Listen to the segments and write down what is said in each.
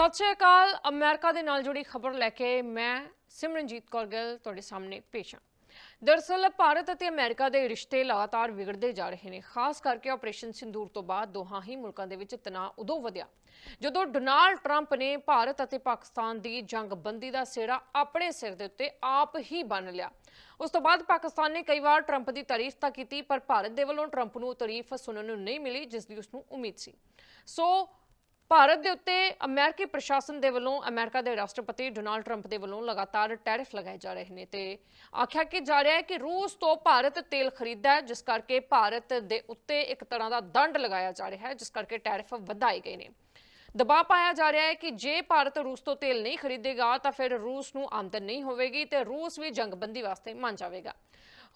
ਸਤਿ ਸ਼੍ਰੀ ਅਕਾਲ। ਅਮਰੀਕਾ ਦੇ ਨਾਲ ਜੁੜੀ ਖਬਰ ਲੈ ਕੇ ਮੈਂ ਸਿਮਰਨਜੀਤ ਕੌਰ ਗਿੱਲ ਤੁਹਾਡੇ ਸਾਹਮਣੇ ਪੇਸ਼ ਹਾਂ। ਦਰਅਸਲ ਭਾਰਤ ਅਤੇ ਅਮਰੀਕਾ ਦੇ ਰਿਸ਼ਤੇ ਲਗਾਤਾਰ ਵਿਗੜਦੇ ਜਾ ਰਹੇ ਨੇ। ਖਾਸ ਕਰਕੇ ਆਪਰੇਸ਼ਨ ਸਿੰਦੂਰ ਤੋਂ ਬਾਅਦ ਦੋਹਾਂ ਹੀ ਮੁਲਕਾਂ ਦੇ ਵਿੱਚ ਤਣਾਅ ਉਦੋਂ ਵਧਿਆ ਜਦੋਂ ਡੋਨਾਲਡ ਟਰੰਪ ਨੇ ਭਾਰਤ ਅਤੇ ਪਾਕਿਸਤਾਨ ਦੀ ਜੰਗਬੰਦੀ ਦਾ ਸਿਹਰਾ ਆਪਣੇ ਸਿਰ ਦੇ ਉੱਤੇ ਆਪ ਹੀ ਬੰਨ ਲਿਆ। ਉਸ ਤੋਂ ਬਾਅਦ ਪਾਕਿਸਤਾਨ ਨੇ ਕਈ ਵਾਰ ਟਰੰਪ ਦੀ ਤਾਰੀਫ ਤਾਂ ਕੀਤੀ, ਪਰ ਭਾਰਤ ਦੇ ਵੱਲੋਂ ਟਰੰਪ ਨੂੰ ਤਾਰੀਫ ਸੁਣਨ ਨੂੰ ਨਹੀਂ ਮਿਲੀ ਜਿਸ ਦੀ ਉਸ ਨੂੰ ਉਮੀਦ ਸੀ। ਸੋ ਭਾਰਤ ਦੇ ਉੱਤੇ ਅਮਰੀਕੀ ਪ੍ਰਸ਼ਾਸਨ ਦੇ ਵੱਲੋਂ, ਅਮਰੀਕਾ ਦੇ ਰਾਸ਼ਟਰਪਤੀ ਡੋਨਾਲਡ ਟਰੰਪ ਦੇ ਵੱਲੋਂ ਲਗਾਤਾਰ ਟੈਰਿਫ ਲਗਾਏ ਜਾ ਰਹੇ ਨੇ ਤੇ ਆਖਿਆ ਕਿ ਜਾ ਰਿਹਾ ਹੈ ਕਿ ਰੂਸ ਤੋਂ ਭਾਰਤ ਤੇਲ ਖਰੀਦਦਾ ਹੈ, ਜਿਸ ਕਰਕੇ ਭਾਰਤ ਦੇ ਉੱਤੇ ਇੱਕ ਤਰ੍ਹਾਂ ਦਾ ਦੰਡ ਲਗਾਇਆ ਜਾ ਰਿਹਾ ਹੈ, ਜਿਸ ਕਰਕੇ ਟੈਰਿਫ ਵਧਾਏ ਗਏ ਨੇ। ਦਬਾਅ ਪਾਇਆ ਜਾ ਰਿਹਾ ਹੈ ਕਿ ਜੇ ਭਾਰਤ ਰੂਸ ਤੋਂ ਤੇਲ ਨਹੀਂ ਖਰੀਦੇਗਾ, ਤਾਂ ਫਿਰ ਰੂਸ ਨੂੰ ਆਮਦਨ ਨਹੀਂ ਹੋਵੇਗੀ ਤੇ ਰੂਸ ਵੀ ਜੰਗਬੰਦੀ ਵਾਸਤੇ ਮੰਨ ਜਾਵੇਗਾ।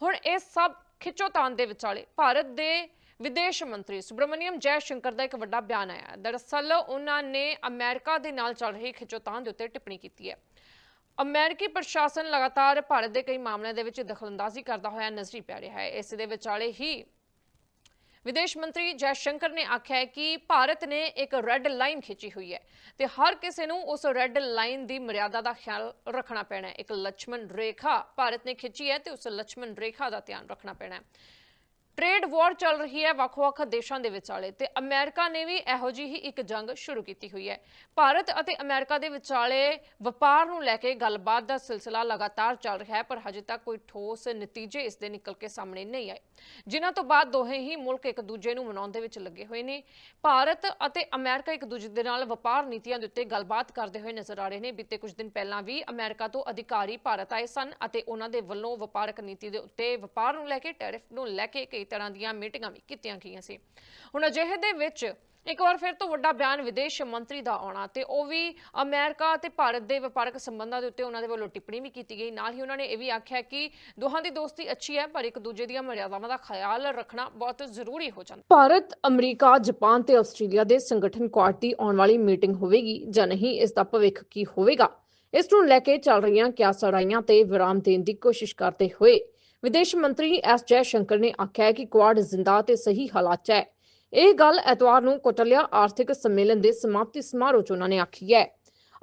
ਹੁਣ ਇਹ ਸਭ ਖਿੱਚੋਤਾਣ ਦੇ ਵਿਚਾਲੇ, ਭਾਰਤ ਦੇ ਵਿਦੇਸ਼ ਮੰਤਰੀ ਸੁਬਰਮਨੀਅਮ ਜੈ ਸ਼ੰਕਰ ਦਾ ਇੱਕ ਵੱਡਾ ਬਿਆਨ ਆਇਆ ਦਰਅਸਲ ਉਹਨਾਂ ਨੇ ਅਮਰੀਕਾ ਦੇ ਨਾਲ ਚੱਲ ਰਹੀ ਖਿੱਚੋਤਾਣ ਦੇ ਉੱਤੇ ਟਿੱਪਣੀ ਕੀਤੀ ਹੈ। ਅਮਰੀਕੀ ਪ੍ਰਸ਼ਾਸਨ ਲਗਾਤਾਰ ਭਾਰਤ ਦੇ ਕਈ ਮਾਮਲਿਆਂ ਦੇ ਵਿੱਚ ਦਖਲਅੰਦਾਜ਼ੀ ਕਰਦਾ ਹੋਇਆ ਨਜ਼ਰੀ ਪੈ ਰਿਹਾ ਹੈ। ਇਸ ਦੇ ਵਿਚਾਲੇ ਹੀ ਵਿਦੇਸ਼ ਮੰਤਰੀ ਜੈ ਸ਼ੰਕਰ ਨੇ ਆਖਿਆ ਹੈ ਕਿ ਭਾਰਤ ਨੇ ਇੱਕ ਰੈੱਡ ਲਾਈਨ ਖਿੱਚੀ ਹੋਈ ਹੈ ਤੇ ਹਰ ਕਿਸੇ ਨੂੰ ਉਸ ਰੈੱਡ ਲਾਈਨ ਦੀ ਮਰਿਆਦਾ ਦਾ ਖਿਆਲ ਰੱਖਣਾ ਪੈਣਾ ਹੈ। ਇੱਕ ਲక్ష్మణ ਰੇਖਾ ਭਾਰਤ ਨੇ ਖਿੱਚੀ ਹੈ ਤੇ ਉਸ ਲక్ష్మణ ਰੇਖਾ ਦਾ ਧਿਆਨ ਰੱਖਣਾ ਪੈਣਾ ਹੈ। ਟ੍ਰੇਡ ਵਾਰ ਚੱਲ ਰਹੀ ਹੈ ਵੱਖ-ਵੱਖ ਦੇਸ਼ਾਂ ਦੇ ਵਿਚਾਲੇ ਤੇ ਅਮਰੀਕਾ ਨੇ ਵੀ ਇਹੋ ਜਿਹੀ ਹੀ ਇੱਕ ਜੰਗ ਸ਼ੁਰੂ ਕੀਤੀ ਹੋਈ ਹੈ। ਭਾਰਤ ਅਤੇ ਅਮਰੀਕਾ ਦੇ ਵਿਚਾਲੇ ਵਪਾਰ ਨੂੰ ਲੈ ਕੇ ਗੱਲਬਾਤ ਦਾ ਸਿਲਸਿਲਾ ਲਗਾਤਾਰ ਚੱਲ ਰਿਹਾ ਹੈ, ਪਰ ਹਜੇ ਤੱਕ ਕੋਈ ਠੋਸ ਨਤੀਜੇ ਇਸ ਦੇ ਨਿਕਲ ਕੇ ਸਾਹਮਣੇ ਨਹੀਂ ਆਏ। ਜਿਨ੍ਹਾਂ ਤੋਂ ਬਾਅਦ ਦੋਹੇ ਹੀ ਮੁਲਕ ਇੱਕ ਦੂਜੇ ਨੂੰ ਮਨਾਉਣ ਦੇ ਵਿੱਚ ਲੱਗੇ ਹੋਏ ਨੇ। ਭਾਰਤ ਅਤੇ ਅਮਰੀਕਾ ਇੱਕ ਦੂਜੇ ਦੇ ਨਾਲ ਵਪਾਰ ਨੀਤੀਆਂ ਦੇ ਉੱਤੇ ਗੱਲਬਾਤ ਕਰਦੇ ਹੋਏ ਨਜ਼ਰ ਆ ਰਹੇ ਨੇ। ਬੀਤੇ ਕੁਝ ਦਿਨ ਪਹਿਲਾਂ ਵੀ ਅਮਰੀਕਾ ਤੋਂ ਅਧਿਕਾਰੀ ਭਾਰਤ ਆਏ ਸਨ ਅਤੇ ਉਹਨਾਂ ਦੇ ਵੱਲੋਂ ਵਪਾਰਕ ਨੀਤੀ ਦੇ ਉੱਤੇ ਵਪਾਰ ਨੂੰ ਲੈ ਕੇ, ਟੈਰਿਫ ਨੂੰ ਲੈ ਕੇ ਕਈ ਤਰ੍ਹਾਂ ਦੀਆਂ ਮੀਟਿੰਗਾਂ ਵੀ ਕੀਤੀਆਂ ਗਈਆਂ ਸੀ। ਹੁਣ ਅਜਿਹੇ ਦੇ ਵਿੱਚ ਇੱਕ ਵਾਰ ਫਿਰ ਤੋਂ ਵੱਡਾ ਬਿਆਨ ਵਿਦੇਸ਼ ਮੰਤਰੀ ਦਾ ਆਉਣਾ ਤੇ ਉਹ ਵੀ ਅਮਰੀਕਾ ਤੇ ਭਾਰਤ ਦੇ ਵਪਾਰਕ ਸੰਬੰਧਾਂ ਦੇ ਉੱਤੇ ਉਹਨਾਂ ਦੇ ਵੱਲੋਂ ਟਿੱਪਣੀ ਵੀ ਕੀਤੀ ਗਈ। ਨਾਲ ਹੀ ਉਹਨਾਂ ਨੇ ਇਹ ਵੀ ਆਖਿਆ ਕਿ ਦੋਹਾਂ ਦੀ ਦੋਸਤੀ ਅੱਛੀ ਹੈ, ਪਰ ਇੱਕ ਦੂਜੇ ਦੀਆਂ ਮਰਿਆਦਾਵਾਂ ਦਾ ਖਿਆਲ ਰੱਖਣਾ ਬਹੁਤ ਜ਼ਰੂਰੀ ਹੋ ਜਾਂਦਾ। ਭਾਰਤ, ਅਮਰੀਕਾ, ਜਾਪਾਨ ਤੇ ਆਸਟ੍ਰੇਲੀਆ ਦੇ ਸੰਗਠਨ ਕੁਆਡ ਦੀ ਆਉਣ ਵਾਲੀ ਮੀਟਿੰਗ ਹੋਵੇਗੀ ਜਾਂ ਨਹੀਂ, ਇਸ ਦਾ ਭਵਿੱਖ ਕੀ ਹੋਵੇਗਾ? ਇਸ ਨੂੰ ਲੈ ਕੇ ਚੱਲ ਰਹੀਆਂ ਕਿਆਸ ਲੜਾਈਆਂ ਤੇ ਵਿਰਾਮ ਦੇਣ ਦੀ ਕੋਸ਼ਿਸ਼ ਕਰਦੇ ਹੋਏ ਵਿਦੇਸ਼ ਮੰਤਰੀ ਐਸ ਜੈ ਸ਼ੰਕਰ ਨੇ ਆਖਿਆ ਕਿ ਕੁਆਡ ਜ਼ਿੰਦਾ ਤੇ ਸਹੀ ਹਾਲਾਤ 'ਚ ਹੈ। ਇਹ ਗੱਲ ਐਤਵਾਰ ਨੂੰ ਕੋਟਲਿਆ ਆਰਥਿਕ ਸੰਮੇਲਨ ਦੇ ਸਮਾਪਤੀ ਸਮਾਰੋਹ 'ਚ ਉਹਨਾਂ ਨੇ ਆਖੀ ਹੈ।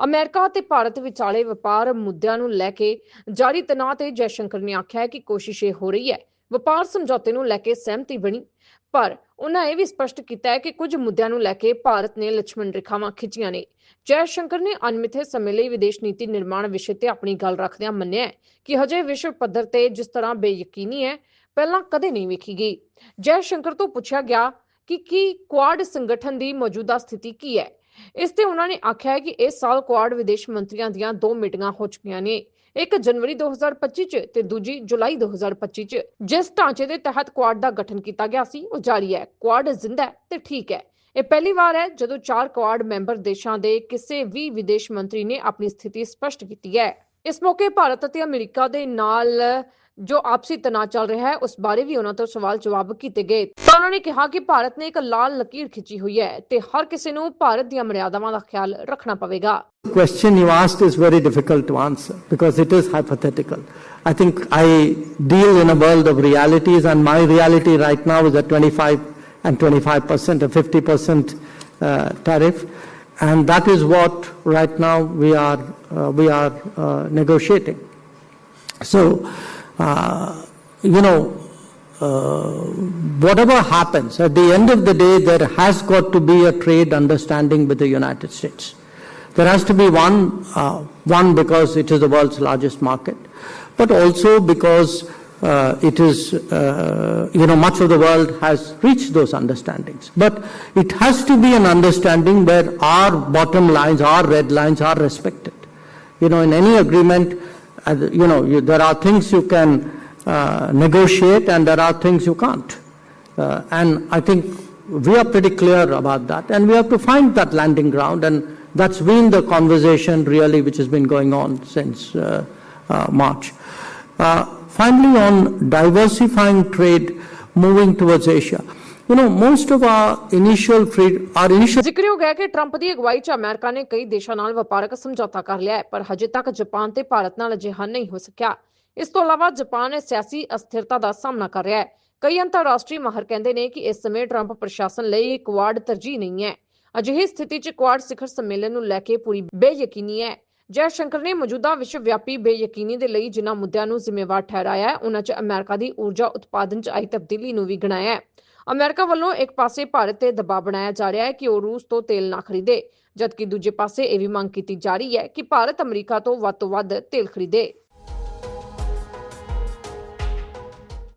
ਅਮਰੀਕਾ ਤੇ ਭਾਰਤ ਵਿਚਾਲੇ ਵਪਾਰ ਮੁੱਦਿਆਂ ਨੂੰ ਲੈ ਕੇ ਜਾਰੀ ਤਣਾਅ ਤੇ ਜੈਸ਼ੰਕਰ ਨੇ ਆਖਿਆ ਕਿ ਕੋਸ਼ਿਸ਼ ਇਹ ਹੋ ਰਹੀ ਹੈ, ਵਪਾਰ ਸਮਝੌਤੇ ਨੂੰ ਲੈ ਕੇ ਸਹਿਮਤੀ ਬਣੀ। ਪਰ ਉਹਨਾਂ ਇਹ ਵੀ ਸਪਸ਼ਟ ਕੀਤਾ ਹੈ ਕਿ ਕੁਝ ਮੁੱਦਿਆਂ ਨੂੰ ਲੈ ਕੇ ਭਾਰਤ ਨੇ ਲక్ష్మణ ਰੇਖਾਵਾਂ ਖਿੱਚੀਆਂ ਨੇ। ਜੈ ਸ਼ੰਕਰ ਨੇ ਅਨਮਿੱਥੇ ਸਮੇਂ ਲਈ ਵਿਦੇਸ਼ ਨੀਤੀ ਨਿਰਮਾਣ ਵਿਸ਼ੇ ਤੇ ਆਪਣੀ ਗੱਲ ਰੱਖਦਿਆਂ ਮੰਨਿਆ ਕਿ ਹਜੇ ਵਿਸ਼ਵ ਪੱਧਰ ਤੇ ਜਿਸ ਤਰ੍ਹਾਂ ਬੇਯਕੀਨੀ ਹੈ, ਪਹਿਲਾਂ ਕਦੇ ਨਹੀਂ ਵੇਖੀ ਗਈ। ਜੈ ਸ਼ੰਕਰ ਤੋਂ ਪੁੱਛਿਆ ਗਿਆ ਕਿ ਕੀ ਕੁਆਡ ਸੰਗਠਨ ਦੀ ਮੌਜੂਦਾ ਸਥਿਤੀ ਕੀ ਹੈ? ਇਸ ਤੇ ਉਹਨਾਂ ਨੇ ਆਖਿਆ ਹੈ ਕਿ ਇਸ ਸਾਲ ਕੁਆਡ ਵਿਦੇਸ਼ ਮੰਤਰੀਆਂ ਦੀਆਂ ਦੋ ਮੀਟਿੰਗਾਂ ਹੋ ਚੁੱਕੀਆਂ ਨੇ, ਇੱਕ ਜਨਵਰੀ 2025 ਚ ਤੇ ਦੂਜੀ ਜੁਲਾਈ 2025 ਚ। ਜਿਸ ਢਾਂਚੇ ਦੇ ਤਹਿਤ ਕੁਆਡ ਦਾ ਗਠਨ ਕੀਤਾ ਗਿਆ ਸੀ, ਉਹ ਜਾਰੀ ਹੈ। ਕੁਆਡ ਜ਼ਿੰਦਾ ਹੈ ਤੇ ਠੀਕ ਹੈ। ਇਹ ਪਹਿਲੀ ਵਾਰ ਹੈ ਜਦੋਂ ਚਾਰ ਕੁਆਡ ਮੈਂਬਰ ਦੇਸ਼ਾਂ ਦੇ ਕਿਸੇ ਵੀ ਵਿਦੇਸ਼ ਮੰਤਰੀ ਨੇ ਆਪਣੀ ਸਥਿਤੀ ਸਪਸ਼ਟ ਕੀਤੀ ਹੈ। ਇਸ ਮੌਕੇ ਭਾਰਤ ਅਤੇ ਅਮਰੀਕਾ ਦੇ ਨਾਲ ਜੋ ਆਪਸੀ ਤਣਾਅ ਚੱਲ ਰਿਹਾ ਹੈ ਉਸ ਬਾਰੇ ਵੀ ਉਹਨਾਂ ਤੋਂ ਸਵਾਲ ਜਵਾਬ ਕੀਤੇ ਗਏ ਤਾਂ ਉਹਨਾਂ ਨੇ ਕਿਹਾ ਕਿ ਭਾਰਤ ਨੇ ਇੱਕ ਲਾਲ ਲਕੀਰ ਖਿੱਚੀ ਹੋਈ ਹੈ ਤੇ ਹਰ ਕਿਸੇ ਨੂੰ ਭਾਰਤ ਦੀਆਂ ਮਰਿਆਦਾਵਾਂ ਦਾ ਖਿਆਲ ਰੱਖਣਾ ਪਵੇਗਾ question you asked is very difficult to answer because it is hypothetical. I think I deal in a world of realities and my reality right now is at 25 and 25%, a 50% uh, tariff. And that is what right now we are, uh, we are uh, negotiating. So, uh, you know, uh, whatever happens, at the end of the day, there has got to be a trade understanding with the United States. There has to be one, uh, one because it is the world's largest market, but also because uh, it is, uh, you know, much of the world has reached those understandings. But it has to be an understanding where our bottom lines, our red lines are respected. You know, in any agreement, you know, you, there are things you can uh, negotiate and there are things you can't. Uh, and I think we are pretty clear about that. And we have to find that landing ground. And that's been the conversation really which has been going on since uh, uh, March. Uh, finally, on diversifying trade, moving towards Asia. You know, most of our initial trade, our initial ਜ਼ਿਕਰਯੋਗ ਹੈ ਕਿ Trump ਦੀ ਅਗਵਾਈ 'ਚ America ਨੇ ਕਈ ਦੇਸ਼ਾਂ ਨਾਲ ਵਪਾਰਕ ਸਮਝੌਤਾ ਕਰ ਲਿਆ ਹੈ ਪਰ ਹਜੇ ਤੱਕ ਜਾਪਾਨ ਤੇ ਭਾਰਤ ਨਾਲ ਅਜਿਹਾ ਨਹੀਂ ਹੋ ਸਕਿਆ। ਇਸ ਤੋਂ ਇਲਾਵਾ ਜਾਪਾਨ ਸਿਆਸੀ ਅਸਥਿਰਤਾ ਦਾ ਸਾਹਮਣਾ ਕਰ ਰਿਹਾ ਹੈ। ਕਈ ਅੰਤਰਰਾਸ਼ਟਰੀ ਮਾਹਰ ਕਹਿੰਦੇ ਨੇ ਕਿ ਇਸ ਸਮੇਂ ਟਰੰਪ ਪ੍ਰਸ਼ਾਸਨ ਲਈ ਕੁਆਡ ਤਰਜੀਹ ਨਹੀਂ ਹੈ। ਅਜਿਹੀ ਸਥਿਤੀ 'ਚ ਕੁਆਡ ਸਿਖਰ ਸੰਮੇਲਨ ਨੂੰ ਲੈ ਕੇ ਪੂਰੀ ਬੇਯਕੀਨੀ ਹੈ। ਜੈ ਸ਼ੰਕਰ ਨੇ ਮੌਜੂਦਾ ਵਿਸ਼ਵ ਵਿਆਪੀ ਬੇਯਕੀਨੀ ਦੇ ਲਈ ਜਿਨ੍ਹਾਂ ਮੁੱਦਿਆਂ ਨੂੰ ਜ਼ਿੰਮੇਵਾਰ ਠਹਿਰਾਇਆ ਹੈ ਉਹਨਾਂ 'ਚ ਅਮਰੀਕਾ ਦੀ ਊਰਜਾ ਉਤਪਾਦਨ 'ਚ ਆਈ ਤਬਦੀਲੀ ਨੂੰ ਵੀ ਗਿਣਾਇਆ ਹੈ। ਅਮਰੀਕਾ ਵੱਲੋਂ ਇੱਕ ਪਾਸੇ ਭਾਰਤ ਤੇ ਦਬਾਅ ਬਣਾਇਆ ਜਾ ਰਿਹਾ ਹੈ ਕਿ ਉਹ ਰੂਸ ਤੋਂ ਤੇਲ ਨਾ ਖਰੀਦੇ, ਜਦਕਿ ਦੂਜੇ ਪਾਸੇ ਇਹ ਵੀ ਮੰਗ ਕੀਤੀ ਜਾ ਰਹੀ ਹੈ ਕਿ ਭਾਰਤ ਅਮਰੀਕਾ ਤੋਂ ਵੱਧ ਤੋਂ ਵੱਧ ਤੇਲ ਖਰੀਦੇ।